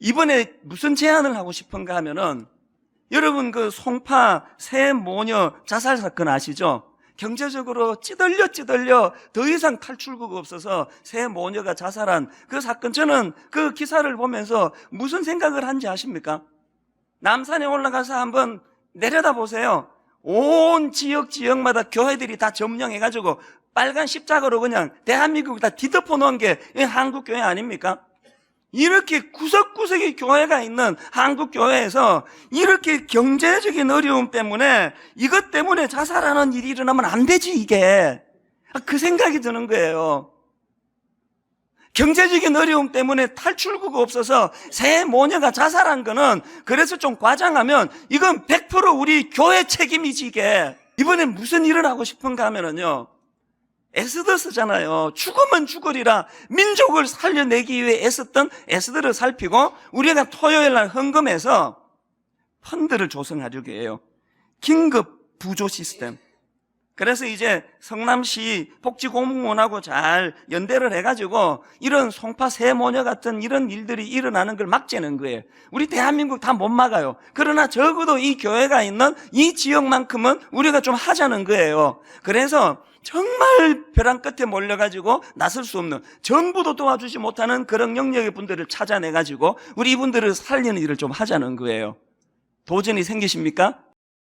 이번에 무슨 제안을 하고 싶은가 하면은 여러분 그 송파 새 모녀 자살 사건 아시죠? 경제적으로 찌들려 찌들려 더 이상 탈출구가 없어서 새 모녀가 자살한 그 사건 저는 그 기사를 보면서 무슨 생각을 한지 아십니까? 남산에 올라가서 한번 내려다 보세요. 온 지역 지역마다 교회들이 다 점령해가지고 빨간 십자가로 그냥 대한민국을 다 뒤덮어 놓은 게 한국 교회 아닙니까? 이렇게 구석구석에 교회가 있는 한국 교회에서 이렇게 경제적인 어려움 때문에 이것 때문에 자살하는 일이 일어나면 안 되지 이게. 그 생각이 드는 거예요. 경제적인 어려움 때문에 탈출구가 없어서 새 모녀가 자살한 거는 그래서 좀 과장하면 이건 100% 우리 교회 책임이지 이게. 이번엔 무슨 일을 하고 싶은가 하면은요 에스더스잖아요. 죽으면 죽으리라 민족을 살려내기 위해 애썼던 에스더를 살피고 우리가 토요일 날 헌금해서 펀드를 조성하려고 해요. 긴급 부조 시스템. 그래서 이제 성남시 복지공무원하고 잘 연대를 해가지고 이런 송파 새모녀 같은 이런 일들이 일어나는 걸 막자는 거예요. 우리 대한민국 다 못 막아요. 그러나 적어도 이 교회가 있는 이 지역만큼은 우리가 좀 하자는 거예요. 그래서 정말 벼랑 끝에 몰려가지고 나설 수 없는 정부도 도와주지 못하는 그런 영역의 분들을 찾아내가지고 우리 이분들을 살리는 일을 좀 하자는 거예요. 도전이 생기십니까?